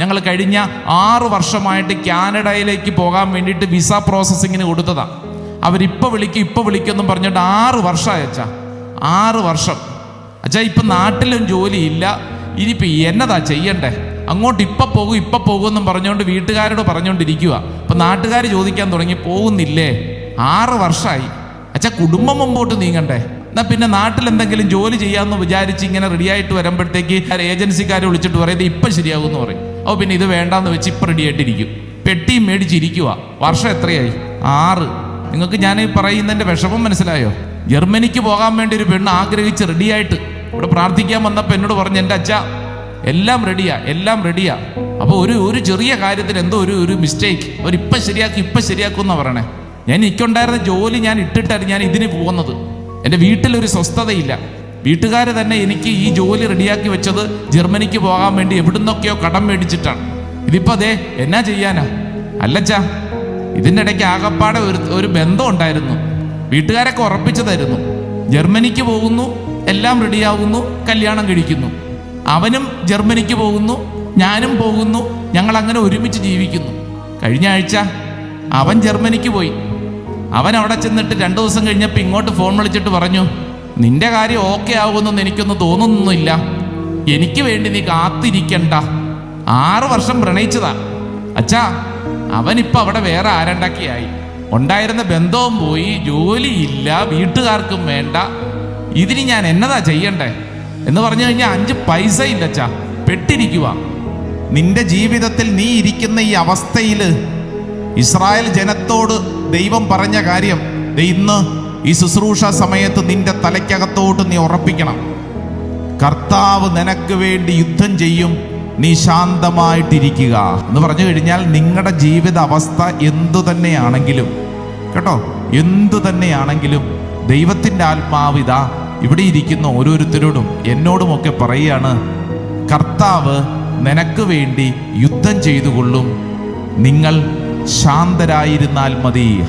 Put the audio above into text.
ഞങ്ങൾ കഴിഞ്ഞ ആറു വർഷമായിട്ട് കാനഡയിലേക്ക് പോകാൻ വേണ്ടിയിട്ട് വിസ പ്രോസസ്സിങ്ങിന് കൊടുത്തതാണ് അവരിപ്പോൾ വിളിക്കും ഇപ്പോൾ വിളിക്കുമെന്നും പറഞ്ഞിട്ട് ആറ് വർഷമായി അച്ഛാ. ആറ് വർഷം. അച്ഛാ ഇപ്പം നാട്ടിലും ജോലിയില്ല. ഇനിയിപ്പോൾ എന്നതാ ചെയ്യണ്ടേ? അങ്ങോട്ട് ഇപ്പം പോകും ഇപ്പം പോകുമെന്നും പറഞ്ഞുകൊണ്ട് വീട്ടുകാരോട് പറഞ്ഞുകൊണ്ടിരിക്കുക അപ്പം നാട്ടുകാർ ചോദിക്കാൻ തുടങ്ങി പോകുന്നില്ലേ? ആറ് വർഷമായി. അച്ഛാ കുടുംബം മുമ്പോട്ട് നീങ്ങണ്ടേ? എന്നാൽ പിന്നെ നാട്ടിൽ എന്തെങ്കിലും ജോലി ചെയ്യാമെന്ന് വിചാരിച്ച് ഇങ്ങനെ റെഡിയായിട്ട് വരുമ്പോഴത്തേക്ക് ഏജൻസിക്കാരെ വിളിച്ചിട്ട് പറയുന്നത് ഇപ്പം ശരിയാകുമെന്ന് പറയും. അപ്പോൾ പിന്നെ ഇത് വേണ്ടാന്ന് വെച്ച് ഇപ്പം റെഡി ആയിട്ടിരിക്കും. പെട്ടിയും മേടിച്ചിരിക്കുക വർഷം എത്രയായി? ആറ്. നിങ്ങൾക്ക് ഞാൻ ഈ പറയുന്നതിന്റെ വിഷമം മനസ്സിലായോ? ജർമ്മനിക്ക് പോകാൻ വേണ്ടി ഒരു പെണ്ണ് ആഗ്രഹിച്ച് റെഡിയായിട്ട് ഇവിടെ പ്രാർത്ഥിക്കാൻ വന്നപ്പോൾ എന്നോട് പറഞ്ഞു എന്റെ അച്ഛ എല്ലാം റെഡിയാ എല്ലാം റെഡിയാ അപ്പോൾ ഒരു ഒരു ചെറിയ കാര്യത്തിൽ എന്തോ ഒരു ഒരു മിസ്റ്റേക്ക് ഇപ്പം ശരിയാക്കി ഇപ്പം ശരിയാക്കും എന്നാ പറയണേ. ഞാൻ എനിക്കുണ്ടായിരുന്ന ജോലി ഞാൻ ഇട്ടിട്ടായിരുന്നു ഞാൻ ഇതിന് പോകുന്നത്. എന്റെ വീട്ടിലൊരു സ്വസ്ഥതയില്ല. വീട്ടുകാർ തന്നെ എനിക്ക് ഈ ജോലി റെഡിയാക്കി വെച്ചത് ജർമ്മനിക്ക് പോകാൻ വേണ്ടി എവിടുന്നൊക്കെയോ കടം മേടിച്ചിട്ടാണ്. ഇതിപ്പോ അതെ എന്നാ ചെയ്യാനാ? അല്ലച്ചാ ഇതിന്റെ ഇടയ്ക്ക് ആകപ്പാടെ ഒരു ഒരു ബന്ധം ഉണ്ടായിരുന്നു. വീട്ടുകാരൊക്കെ ഉറപ്പിച്ചതായിരുന്നു ജർമ്മനിക്ക് പോകുന്നു എല്ലാം റെഡിയാവുന്നു കല്യാണം കഴിക്കുന്നു. അവനും ജർമ്മനിക്ക് പോകുന്നു ഞാനും പോകുന്നു ഞങ്ങൾ അങ്ങനെ ഒരുമിച്ച് ജീവിക്കുന്നു. കഴിഞ്ഞ ആഴ്ച അവൻ ജർമ്മനിക്ക് പോയി. അവൻ അവിടെ ചെന്നിട്ട് രണ്ടു ദിവസം കഴിഞ്ഞപ്പോൾ ഇങ്ങോട്ട് ഫോൺ വിളിച്ചിട്ട് പറഞ്ഞു നിന്റെ കാര്യം ഓക്കെ ആവുമെന്നൊന്നും എനിക്കൊന്നും തോന്നുന്നില്ല. എനിക്ക് വേണ്ടി നീ കാത്തിരിക്കണ്ട. ആറു വർഷം പ്രണയിച്ചതാ. അച്ഛാ അവനിപ്പ അവിടെ വേറെ ആരണ്ടാക്കിയായി. ഉണ്ടായിരുന്ന ബന്ധവും പോയി ജോലിയില്ല വീട്ടുകാർക്കും വേണ്ട. ഇതിന് ഞാൻ എന്നതാ ചെയ്യണ്ടേ? എന്ന് പറഞ്ഞു കഴിഞ്ഞാൽ അഞ്ച് പൈസ ഇല്ല അച്ഛാ. പെട്ടിരിക്കുക നിന്റെ ജീവിതത്തിൽ നീ ഇരിക്കുന്ന ഈ അവസ്ഥയിൽ ഇസ്രായേൽ ജനത്തോട് ദൈവം പറഞ്ഞ കാര്യം ഇന്ന് ഈ ശുശ്രൂഷ സമയത്ത് നിന്റെ തലയ്ക്കകത്തോട്ട് നീ ഉറപ്പിക്കണം. കർത്താവ് നിനക്ക് വേണ്ടി യുദ്ധം ചെയ്യും. നീ ശാന്തമായിട്ടിരിക്കുക. എന്ന് പറഞ്ഞു കഴിഞ്ഞാൽ നിങ്ങളുടെ ജീവിത അവസ്ഥ എന്തു തന്നെയാണെങ്കിലും കേട്ടോ? എന്തു തന്നെയാണെങ്കിലും ദൈവത്തിന്റെ ആത്മാവിത ഇവിടെ ഇരിക്കുന്ന ഓരോരുത്തരോടും എന്നോടുമൊക്കെ പറയുകയാണ് കർത്താവ് നിനക്ക് വേണ്ടി യുദ്ധം ചെയ്തുകൊള്ളും. നിങ്ങൾ ശാന്തരായിരുന്നാൽ മതി.